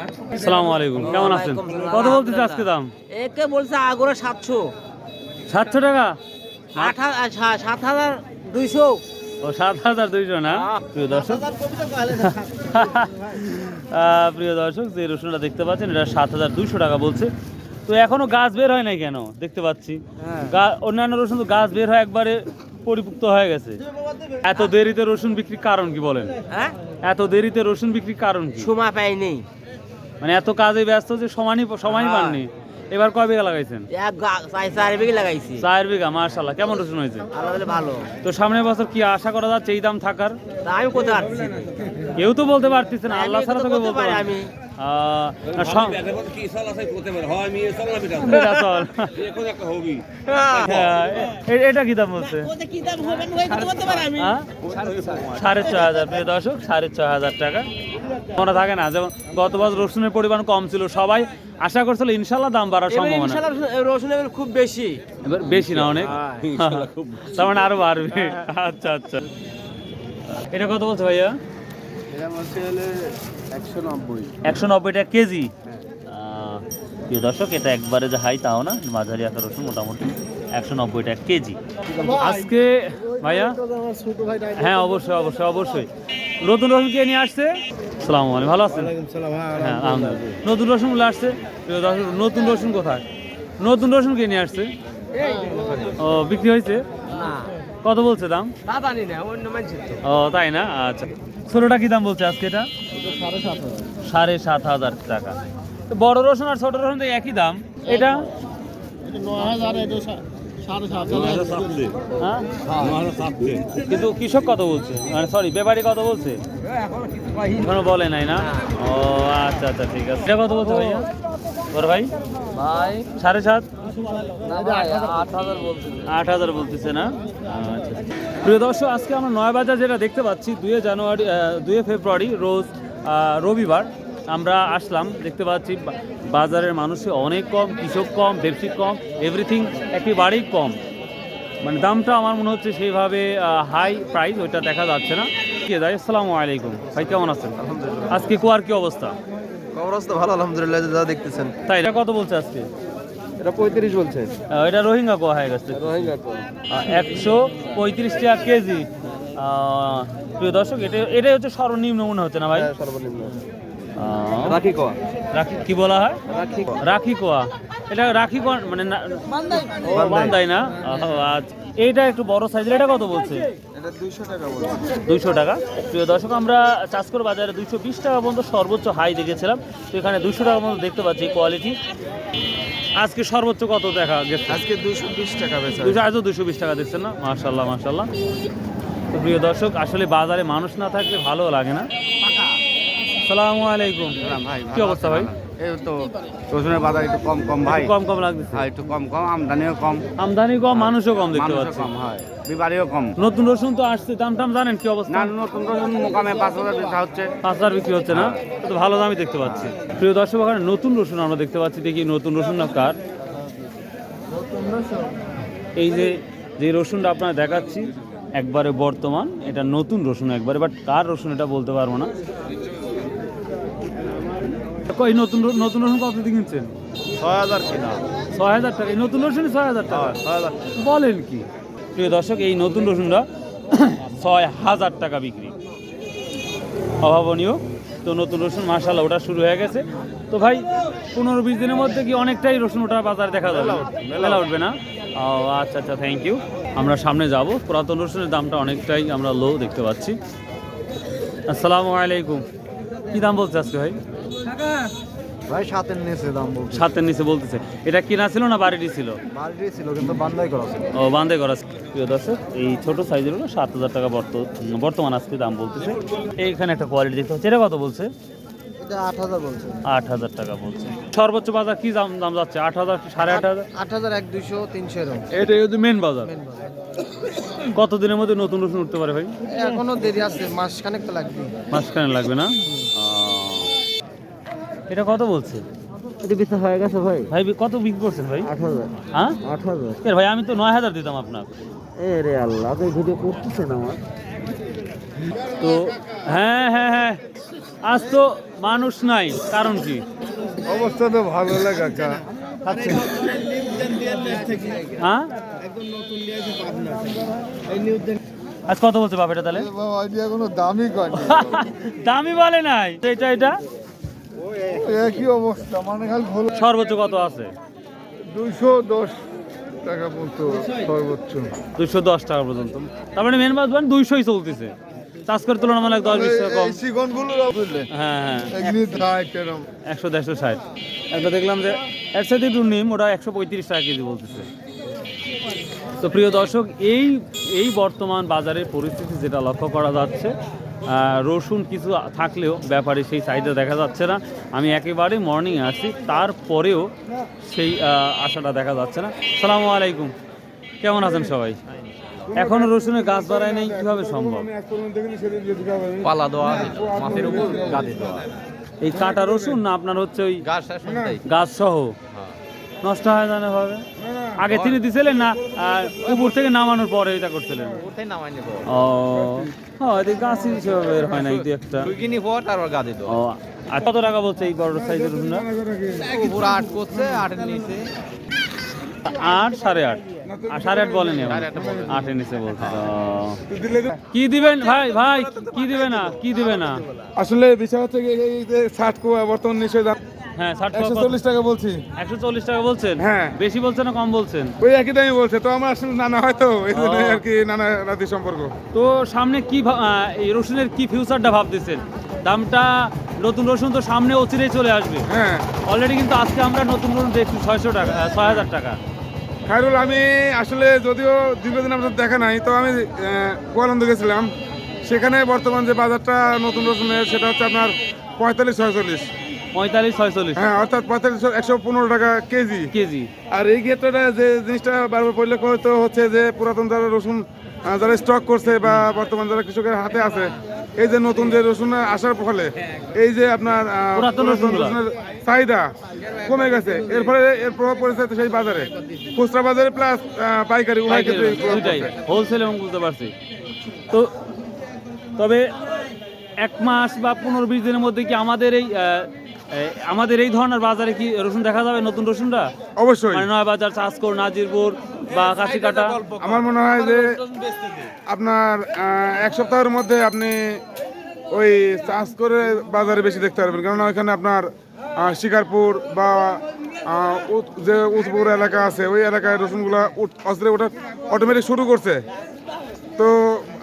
আসসালামু আলাইকুম কেমন আছেন? কত বলতেছে আজকে দাম? একে বলছে আগরে সাতশো। সাতশো টাকা? আট সাত হাজার দুইশো। ও সাত হাজার দুইশো না? প্রিয় দর্শক। প্রিয় দর্শক যে রসুনটা দেখতে পাচ্ছেন এটা সাত হাজার দুইশো টাকা বলছে। তো এখনও গাছ বের হয় নাই কেন? দেখতে পাচ্ছি। হ্যাঁ। অন্যান্য রসুন তো গাছ বের হয় একবারে পরিপুক্ত হয়ে গেছে। এত দেরিতে রসুন বিক্রির কারণ কি বলেন? হ্যাঁ? এত দেরিতে রসুন বিক্রির কারণ কি? সময় পাইনি মানে এত কাজে ব্যস্ত যে সমানই সমানই হ্যাঁ। পাননি। এবার কয় বিঘা লাগাইছেন? এক চার- চার বিঘে লাগাইছি। চার বিঘা মার্শাল্লাহ কেমন রসুন হয়েছে? ভালো তো সামনের বছর কি আশা করা যাচ্ছে এই দাম থাকার? তা আমি কোথায় পারছি। কেউ তো বলতে পারতেছে না আল্লাহ ছাড়া তোকে বলতে বলতে পারি আমি। এটা কি দাম বলছে? সাড়ে ছ হাজার। প্রিয় দর্শক সাড়ে ছ হাজার টাকা। মনে থাকে না যেমন গত বছর রসুনের পরিমাণ কম ছিল সবাই আশা করছিল ইনশাল্লাহ দাম বাড়ার সম্ভাবনা। ইনশাল্লাহ রসুন এবার খুব বেশি। এবার বেশি না অনেক? হ্যাঁ। তার মানে আরও বাড়বে। আচ্ছা আচ্ছা। এটা কত বলছে ভাইয়া? একশো নব্বই। টাকা কেজি? প্রিয় দর্শক এটা একবারে যে হাই তাও না মাঝারি আকার রসুন মোটামুটি একশো নব্বই টাকা কেজি। আজকে ভাইয়া? হ্যাঁ অবশ্যই অবশ্যই অবশ্যই। নতুন রসুন কে নিয়ে আসছে। সালাম আলাইকুম। ভালো আছেন? হ্যাঁ নতুন রসুন আসছে। নতুন রসুন কোথায়? নতুন রসুন কে নিয়ে আসছে? ও বিক্রি হয়েছে? কত বলছে দাম? ও তাই না? আচ্ছা। ছোটটা কি দাম বলছে আজকে এটা? সাড়ে সাত হাজার। টাকা। তো বড় রসুন আর ছোট রসুন তো একই দাম। এটা? হ্যাঁ? কিন্তু কৃষক কত বলছে? মানে সরি ব্যাপারী কত বলছে? এখনও বলে নাই না? ও আচ্ছা আচ্ছা ঠিক আছে। এটা কত বলছে ভাইয়া? বড় ভাই? ভাই। সাড়ে সাত? আট হাজার বলছি। আট হাজার বলতেছে না? আচ্ছা প্রিয় দর্শক আজকে আমরা নয় বাজার যেটা দেখতে পাচ্ছি দুয়ে জানুয়ারি দুয়ে ফেব্রুয়ারি রোজ রবিবার। আমরা আসলাম দেখতে পাচ্ছি বাজারের মানুষের অনেক কম কৃষক কম ব্যবসায়িক কম এভরিথিং একেবারেই কম। মানে দামটা আমার মনে হচ্ছে সেইভাবে হাই প্রাইস ওইটা দেখা যাচ্ছে না। কে দাই আসসালামু আলাইকুম। ভাই কেমন আছেন? আজকে কুয়ার কি অবস্থা? তো ভালো আলহামদুলিল্লাহ যা দেখতেছেন। তাই এটা কত বলছে আজকে? এটা পঁয়ত্রিশ বলছে। এটা রোহিঙ্গা কোয়া হয়ে গেছে। রোহিঙ্গা একশো পঁয়ত্রিশ টাকা কেজি। প্রিয় দর্শক এটা এটাই হচ্ছে সর্বনিম্ন মনে হচ্ছে না ভাই? হ্যাঁ, সর্বনিম্ন। রাখি কয়া? রাখি কি বলা হয়? রাখি রাখি কোয়া। এটা রাখি কোয়া মানে বান্দাই। না? এইটা একটু বড় সাইজের এটা কত বলছে? দুইশো টাকা বলছে। দুইশো টাকা। প্রিয় দর্শক আমরা চাষকর বাজারে দুইশো বিশ টাকা পর্যন্ত সর্বোচ্চ হাই দেখেছিলাম। তো এখানে দুইশো টাকা পর্যন্ত দেখতে পাচ্ছি কোয়ালিটি আজকে সর্বোচ্চ কত দেখা গেছে? আজকে দুইশো বিশ টাকা বেচা দুশো আজও দুশো বিশ টাকা দিচ্ছেন না? মার্শাল্লাহ মার্শাল্লাহ তো প্রিয় দর্শক আসলে বাজারে মানুষ না থাকলে ভালো লাগে না। সালামু আলাইকুম। ভাই কি অবস্থা ভাই? এই তো রসুনের বাজার একটু কম কম ভাই। কম কম লাগতেছে। হ্যাঁ একটু কম কম আমদানিও কম। আমদানি কম মানুষও কম দেখতে পাচ্ছি। কম হয়। বিবারিও কম। নতুন রসুন তো আসছে দাম টাম জানেন কি অবস্থা? না নতুন রসুন মোকামে পাঁচ হাজার হচ্ছে। পাঁচ হাজার বিক্রি হচ্ছে না? তো ভালো দামই দেখতে পাচ্ছি। প্রিয় দর্শক ওখানে নতুন রসুন আমরা দেখতে পাচ্ছি। দেখি নতুন রসুন না কার? এই যে যে রসুনটা আপনার দেখাচ্ছি একবারে বর্তমান এটা নতুন রসুন একবারে বাট কার রসুন এটা বলতে পারব না। এই নতুন নতুন রসুন কত দিয়ে কিনছেন? ছয় হাজার কিনা। ছয় হাজার টাকা। এই নতুন রসুন ছয় হাজার টাকা? হ্যাঁ, ছয় হাজার বলেন কি? প্রিয় দর্শক এই নতুন রসুনটা ছয় হাজার টাকা বিক্রি। অভাবনীয়। তো নতুন রসুন মাসাল্লাহ ওটা শুরু হয়ে গেছে। তো ভাই পনেরো বিশ দিনের মধ্যে কি অনেকটাই রসুন ওটা বাজারে দেখা যাবে? মেলা উঠবে না? ও আচ্ছা আচ্ছা থ্যাংক ইউ আমরা সামনে যাব। পুরাতন রসুনের দামটা অনেকটাই আমরা লো দেখতে পাচ্ছি। আসসালামু আলাইকুম। কি দাম বলছে আজকে ভাই? ভাই সাতের নিচে দাম বলছে সাতের নিচে বলতেছে। এটা কিনা ছিল না বাড়িটি ছিল? বাড়িটি ছিল কিন্তু বান্দাই করা ছিল। ও বান্ধে করা প্রিয় দর্শক এই ছোট সাইজের হলো সাত হাজার টাকা বর্ত- বর্তমান আজকে দাম বলতেছে। এইখানে একটা কোয়ালিটি দেখতে হচ্ছে এটা কত বলছে? এটা আট হাজার বলছে। আট হাজার টাকা বলছে। সর্বোচ্চ বাজার কি দাম দাম যাচ্ছে? আট হাজার সাড়ে আট হাজার? আট হাজার এক দুইশো তিনশো এরকম। হচ্ছে মেন বাজার। কত দিনের মধ্যে নতুন রসুন উঠতে পারে ভাই? এখনও দেরি আছে মাস খানেক তো লাগবে। মাঝখানে লাগবে না? এটা কত বলছে? এটা বেচা হয়ে গেছে ভাই। ভাই কত বিক্রি করছেন ভাই? আট হাজার। হ্যাঁ? আট হাজার। এ ভাই আমি তো নয় হাজার দিতাম আপনার। এ রে আল্লাহ তো ভিডিও করতেছেন আমার। তো হ্যাঁ হ্যাঁ হ্যাঁ। আজ তো মানুষ নাই কারণ কি? অবস্থা তো ভালো লাগে কাকা। হ্যাঁ? আজ কত বলছে বাপ এটা তাহলে দামই দামি বলে নাই। এটা এটা? একই অবস্থা মানে খালি সর্বোচ্চ কত আছে? দুইশো দশ টাকা পর্যন্ত সর্বোচ্চ। দুইশো দশ টাকা পর্যন্ত। তার মানে মেন বাস দুইশোই চলতেছে। চাষ করে তুলনামূলক দশ বিশ টাকা কম। হ্যাঁ হ্যাঁ। একশো দেড়শো ষাট। একটা দেখলাম যে এর সাথে একটু নিম ওটা একশো পঁয়ত্রিশ টাকা কেজি বলতেছে। তো প্রিয় দর্শক এই এই বর্তমান বাজারের পরিস্থিতি যেটা লক্ষ্য করা যাচ্ছে রসুন কিছু থাকলেও ব্যাপারে সেই সাইডে দেখা যাচ্ছে না। আমি একেবারে মর্নিং আসছি তারপরেও সেই আশাটা দেখা যাচ্ছে না। সালামু আলাইকুম। কেমন আছেন সবাই? এখনও রসুনের গাছ বাড়ায় নেই কীভাবে সম্ভব? পালা দেওয়া মাছের উপর গাদি দেওয়া এই কাটা রসুন না আপনার হচ্ছে ওই গাছ গাছ সহ? নষ্ট হয় জানে ভাবে আগে তিনি দিছিলেন না আর উপর থেকে নামানোর পরে এটা করছিলেন। উঠে নামাই নেব। ও হ্যাঁ গাছ হিসেবে হয় না এই একটা। কিনি পর তারপর গাদি দেওয়া ও আর কত টাকা বলছে এই বড় সাইজের রসুনটা পুরো আট করছে আটের নিচে। আট সাড়ে আট। আর সাড়ে আট বলেনি। আটের নিচে বলছে ও। কি দিবেন ভাই ভাই কি দিবে না কি দিবে না? আসলে বিষয় হচ্ছে কি, এই যে ষাট কোয়া বর্তমান নিশ্চয় হ্যাঁ ষাট একশো চল্লিশ টাকা বলছি। একশো চল্লিশ টাকা বলছেন? হ্যাঁ। বেশি বলছেন না কম বলছেন? ওই একই দামই বলছে তো আমার আসলে নানা হয়তো আর কি নানা রাতি সম্পর্ক। তো সামনে কি রসুনের কি ফিউচারটা ভাবতেছেন? দামটা নতুন রসুন তো সামনে অচিরেই চলে আসবে। হ্যাঁ। অলরেডি কিন্তু আজকে আমরা নতুন রসুন দেখছি ছয়শো টাকা ছয় হাজার টাকা। খায়রুল আমি আসলে যদিও দীর্ঘদিন আপনার দেখা নাই তো আমি গোয়ালন্দ গেছিলাম। সেখানে বর্তমান যে বাজারটা নতুন রসুনের সেটা হচ্ছে আপনার পঁয়তাল্লিশ ছয়চল্লিশ। পঁয়তাল্লিশ ছয়চল্লিশ। হ্যাঁ অর্থাৎ পঁয়তাল্লিশ একশো পনেরো টাকা কেজি। কেজি। আর এই ক্ষেত্রে যে জিনিসটা বারবার পরিলক্ষ হতে হচ্ছে যে পুরাতন যারা রসুন যারা স্টক করছে বা বর্তমান যারা কৃষকের হাতে আছে এই যে নতুন যে রসুন আসার ফলে এই যে আপনার। রসুনের চাহিদা কমে গেছে। এর ফলে এর প্রভাব পড়েছে তো সেই বাজারে। খুচরা বাজারে প্লাস পাইকারি উভয় ক্ষেত্রে হোলসেল এবং বুঝতে পারছি তো তবে এক মাস বা পনেরো বিশ দিনের মধ্যে কি আমাদের এই আমাদের এই ধরনের বাজারে কি রসুন দেখা যাবে নতুন রসুনটা অবশ্যই। মানে নয় বাজার চাষকর নাজিরপুর বা কাশিকাটা? আমার মনে হয় যে আপনার এক সপ্তাহের মধ্যে আপনি ওই চাষ করে বাজারে বেশি দেখতে পারবেন। কেননা ওইখানে আপনার শিকারপুর বা যে উৎপুর এলাকা আছে ওই এলাকায় রসুনগুলা উঠ- অস্ত্রে ওঠা অটোমেটিক শুরু করছে। তো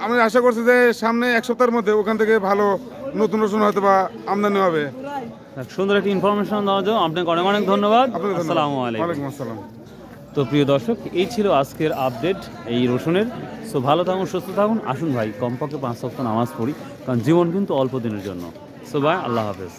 আমি আশা করছি যে সামনে এক সপ্তাহের মধ্যে ওখান থেকে ভালো নতুন রসুন হয়তো বা আমদানি হবে। সুন্দর একটি ইনফরমেশন দেওয়ার জন্য আপনাকে অনেক অনেক ধন্যবাদ। আসসালামু আলাইকুম। আসসালাম। তো প্রিয় দর্শক এই ছিল আজকের আপডেট এই রসুনের সো ভালো থাকুন সুস্থ থাকুন। আসুন ভাই কমপক্ষে পাঁচ সপ্তাহ নামাজ পড়ি কারণ জীবন কিন্তু অল্প দিনের জন্য। সো ভাই আল্লাহ হাফেজ।